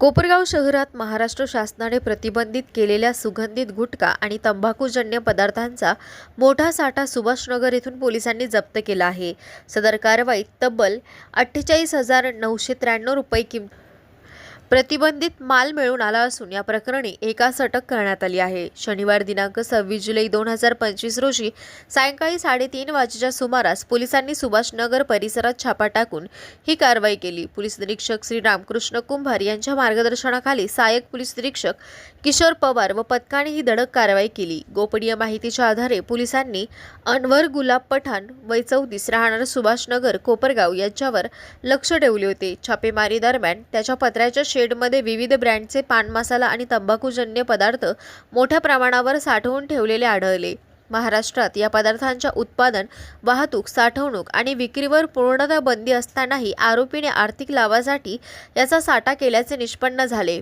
कोपरगाव शहरात महाराष्ट्र शासनाने प्रतिबंधित केलेल्या सुगंधित गुटखा आणि तंबाखूजन्य पदार्थांचा मोठा साठा सुभाषनगर येथून पोलिसांनी जप्त केला आहे. सदर कारवाईत तब्बल अठ्ठेचाळीस हजार नऊशे त्र्याण्णव रुपये किंमत प्रतिबंधित माल मिळून आला असून या प्रकरणी एकास अटक करण्यात आली आहे. शनिवार दिनांक सव्वीस जुलै दोन हजार पंचवीस रोजी सायंकाळी साडेतीन वाजेच्या सुमारास पोलिसांनी सुभाषनगर परिसरात छापा टाकून ही कारवाई केली. पोलीस निरीक्षक श्री रामकृष्ण कुंभार यांच्या मार्गदर्शनाखाली सहाय्यक पोलीस निरीक्षक किशोर पवार व पथकाने ही धडक कारवाई केली. गोपनीय माहितीच्या आधारे पोलिसांनी अनवर गुलाब पठाण वय चौतीस राहणार सुभाषनगर कोपरगाव यांच्यावर लक्ष ठेवले होते. छापेमारी दरम्यान त्याच्या पत्र्याच्या शेडमध्ये विविध ब्रँडचे पान मसाला आणि तंबाखूजन्य पदार्थ मोठ्या प्रमाणावर साठवून ठेवलेले आढळले. महाराष्ट्रात या पदार्थांच्या उत्पादन वाहतूक साठवणूक आणि विक्रीवर पूर्णतः बंदी असतानाही आरोपीने आर्थिक लाभासाठी याचा साठा केल्याचे निष्पन्न झाले.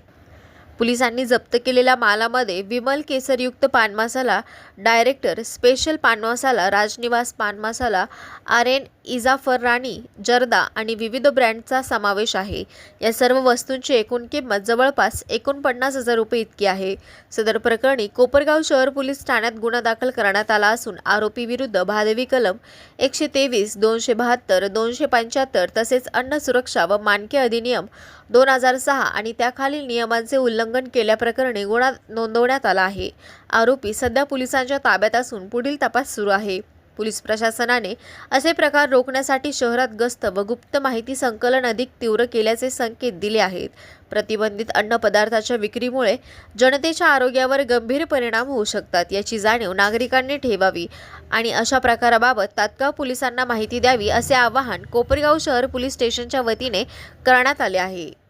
पोलिसांनी जप्त केलेल्या मालामध्ये विमल केसरयुक्त पान मसाला डायरेक्टर स्पेशल पान मसाला राजनिवास पान मसाला आर एन इजाफर राणी जर्दा आणि विविध ब्रँडचा समावेश आहे. या सर्व वस्तूंची एकूण किंमत जवळपास एकोणपन्नास हजार रुपये इतकी आहे. सदर प्रकरणी कोपरगाव शहर पोलीस ठाण्यात गुन्हा दाखल करण्यात आला असून आरोपी विरुद्ध भादवी कलम एकशे तेवीस दोनशे बहात्तर दोनशे पंच्याहत्तर तसेच अन्न सुरक्षा व मानके अधिनियम दोन हजार सहा आणि त्याखालील नियमांचे उल्लंघन केल्याप्रकरणी गुन्हा नोंदवण्यात आला आहे. आरोपी सध्या पोलिसांच्या ताब्यात असून पुढील तपास सुरू आहे. पोलीस प्रशासनाने असे प्रकार रोखण्यासाठी शहरात गस्त व गुप्त माहिती संकलन अधिक तीव्र केल्याचे संकेत दिले आहेत. प्रतिबंधित अन्नपदार्थाच्या विक्रीमुळे जनतेच्या आरोग्यावर गंभीर परिणाम होऊ शकतात याची जाणीव नागरिकांनी ठेवावी आणि अशा प्रकाराबाबत तात्काळ पोलिसांना माहिती द्यावी असे आवाहन कोपरगाव शहर पोलीस स्टेशनच्या वतीने करण्यात आले आहे.